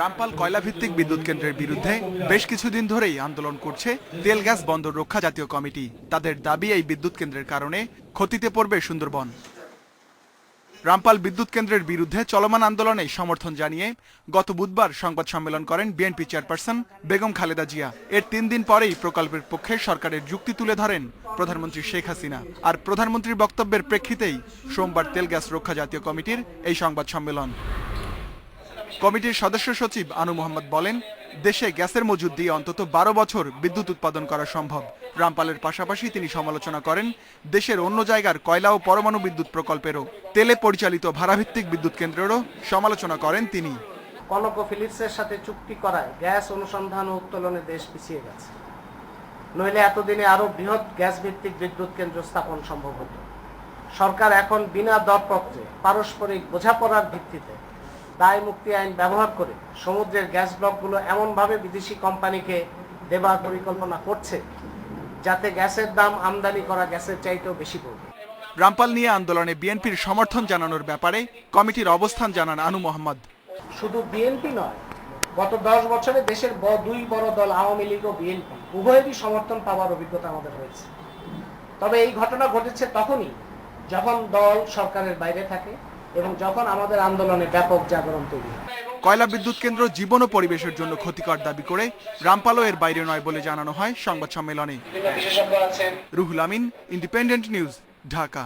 রামপাল কয়লা ভিত্তিক বিদ্যুৎ কেন্দ্রের বিরুদ্ধে বেশ কিছুদিন ধরেই আন্দোলন করছে তেল গ্যাস বন্দর রক্ষা জাতীয় কমিটি। তাদের দাবি এই বিদ্যুৎ কেন্দ্রের কারণে ক্ষতিতে পড়বে সুন্দরবন। রামপাল বিদ্যুৎ কেন্দ্রের বিরুদ্ধে চলমান আন্দোলনে সমর্থন জানিয়ে গত বুধবার সংবাদ সম্মেলন করেন বিএনপি চেয়ারপারসন বেগম খালেদা জিয়া। এর তিন দিন পরেই প্রকল্পের পক্ষে সরকারের যুক্তি তুলে ধরেন প্রধানমন্ত্রী শেখ হাসিনা। আর প্রধানমন্ত্রীর বক্তব্যের প্রেক্ষিতেই সোমবার তেল গ্যাস রক্ষা জাতীয় কমিটির এই সংবাদ সম্মেলন। কমিটির সদস্য সচিব আনু মোহাম্মদ বলেন, দেশে গ্যাসের মজুদ দিয়ে অন্তত বারো বছর বিদ্যুৎ উৎপাদন করা সম্ভব। রামপালের পাশাপাশি তিনি সমালোচনা করেন, দেশের অন্য জায়গার কয়লা ও পরমাণু বিদ্যুৎ প্রকল্পেরও তেলে পরিচালিত ভাড়াভিত্তিক বিদ্যুৎ কেন্দ্রেরও সমালোচনা করেন তিনি। কনকো ফিলিপসের সাথে চুক্তি করায় গ্যাস অনুসন্ধান ও উত্তোলনে দেশ পিছিয়ে গেছে। নইলে এতদিনে আরও বৃহৎ গ্যাস ভিত্তিক বিদ্যুৎ কেন্দ্র স্থাপন সম্ভব হতো। সরকার এখন বিনা দরপত্রে পারস্পরিক বোঝাপড়ার ভিত্তিতে দায় মুক্তি আইন ব্যবহার করে সমুদ্রের গ্যাস ব্লকগুলো এমনভাবে বিদেশি কোম্পানিকে দেবার পরিকল্পনা করছে যাতে গ্যাসের দাম আমদানি করা গ্যাসের চাইতেও বেশি পড়বে। রামপাল নিয়ে আন্দোলনে বিএনপির সমর্থন জানানোর ব্যাপারে কমিটির অবস্থান জানান আনু মোহাম্মদ। শুধু বিএনপি নয় গত দশ বছরে দেশের দুই বড় দল আওয়ামী লীগ ও বিএনপি উভয়েরই সমর্থন পাওয়ার অভিজ্ঞতা আমাদের হয়েছে তবে এই ঘটনা ঘটেছে তখনই যখন দল সরকারের বাইরে থাকে এবং যখন আমাদের আন্দোলনে ব্যাপক জাগরণ তৈরি কয়লা বিদ্যুৎ কেন্দ্র জীবন ও পরিবেশের জন্য ক্ষতিকর দাবি করে রামপালো এর বাইরে নয় বলে জানানো হয় সংবাদ সম্মেলনে। Ruhul Amin Independent News Dhaka.